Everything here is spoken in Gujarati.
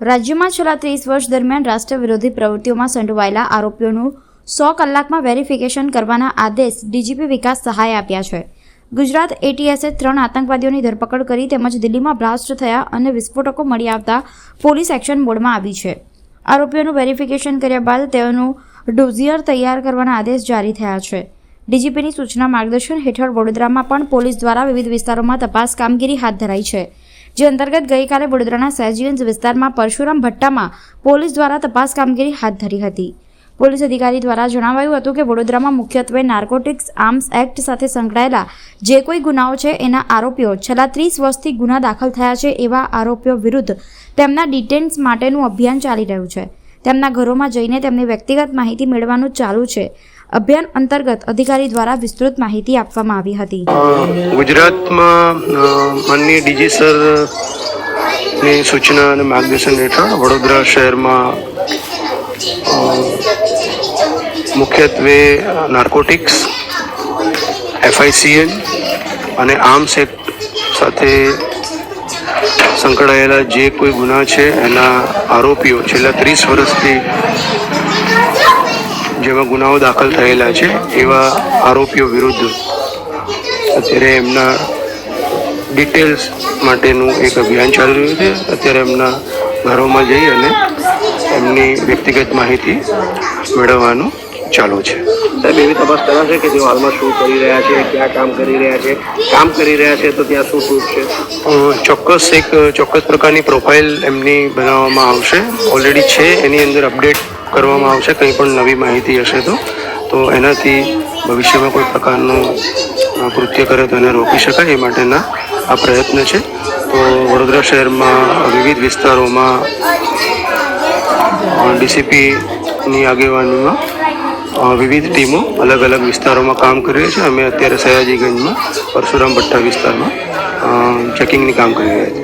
રાજ્યમાં છેલ્લા ત્રીસ વર્ષ દરમિયાન રાષ્ટ્ર વિરોધી પ્રવૃત્તિઓમાં સંડોવાયેલા આરોપીઓનું સો કલાકમાં વેરિફિકેશન કરવાના આદેશ ડીજીપી વિકાસ સહાય આપ્યા છે. ગુજરાત એટીએસે ત્રણ આતંકવાદીઓની ધરપકડ કરી તેમજ દિલ્હીમાં બ્લાસ્ટ થયા અને વિસ્ફોટકો મળી આવતા પોલીસ એક્શન મોડમાં આવી છે. આરોપીઓનું વેરિફિકેશન કર્યા બાદ તેઓનું ડોઝિયર તૈયાર કરવાના આદેશ જારી થયા છે. ડીજીપીની સૂચના માર્ગદર્શન હેઠળ વડોદરામાં પણ પોલીસ દ્વારા વિવિધ વિસ્તારોમાં તપાસ કામગીરી હાથ ધરાઈ છે. જે અંતર્ગત ગઈકાલે વડોદરાના સહેજીગંજ વિસ્તારમાં પરશુરામ ભટ્ટામાં પોલીસ દ્વારા તપાસ કામગીરી હાથ ધરી હતી. પોલીસ અધિકારી દ્વારા જણાવાયું હતું કે વડોદરામાં મુખ્યત્વે નાર્કોટિક્સ આર્મ્સ એક્ટ સાથે સંકળાયેલા જે કોઈ ગુનાઓ છે, એના આરોપીઓ છેલ્લા ત્રીસ વર્ષથી ગુના દાખલ થયા છે એવા આરોપીઓ વિરુદ્ધ તેમના ડિટેન્સ માટેનું અભિયાન ચાલી રહ્યું છે. તેમના ઘરોમાં જઈને તેમની વ્યક્તિગત માહિતી મેળવવાનું ચાલુ છે. અભિયાન અંતર્ગત અધિકારી દ્વારા વિસ્તૃત માહિતી આપવામાં આવી હતી. ગુજરાતમાં માનનીય ડીજી સરની સૂચના અને માર્ગદર્શન હેઠળ વડોદરા શહેરમાં મુખ્યત્વે નાર્કોટિક્સ, એફઆઈસીએન અને આર્મ્સ એક્ટ સાથે સંકળાયેલા જે કોઈ ગુના છે એના આરોપીઓ છેલ્લા ત્રીસ વર્ષથી જેમાં ગુનાઓ દાખલ થયેલા છે એવા આરોપીઓ વિરુદ્ધ અત્યારે એમના ડિટેલ્સ માટેનું એક અભિયાન ચાલી રહ્યું છે. અત્યારે એમના ઘરોમાં જઈ અને એમની વ્યક્તિગત માહિતી મેળવવાનું ચાલુ છે. સાહેબ એવી તપાસ કરાશે કે તેઓ હાલમાં શું કરી રહ્યા છે ક્યાં કામ કરી રહ્યા છે કામ કરી રહ્યા છે તો ત્યાં શું શું છે? ચોક્કસ એક ચોક્કસ પ્રકારની પ્રોફાઇલ એમની બનાવવામાં આવશે. ઓલરેડી છે એની અંદર અપડેટ કરવામાં આવશે, કંઈ પણ નવી માહિતી હશે તો તો એનાથી ભવિષ્યમાં કોઈ પ્રકારનું કૃત્ય કરે તો એને રોકી શકાય એ માટેના આ પ્રયત્ન છે. તો વડોદરા શહેરમાં વિવિધ વિસ્તારોમાં ડીસીપીની આગેવાનીમાં વિવિધ ટીમો અલગ અલગ વિસ્તારોમાં કામ કરી રહી છે. અમે અત્યારે સયાજીગંજમાં, પરશુરામ ભટ્ટા વિસ્તારમાં ચેકિંગની કામ કરી રહ્યા છીએ.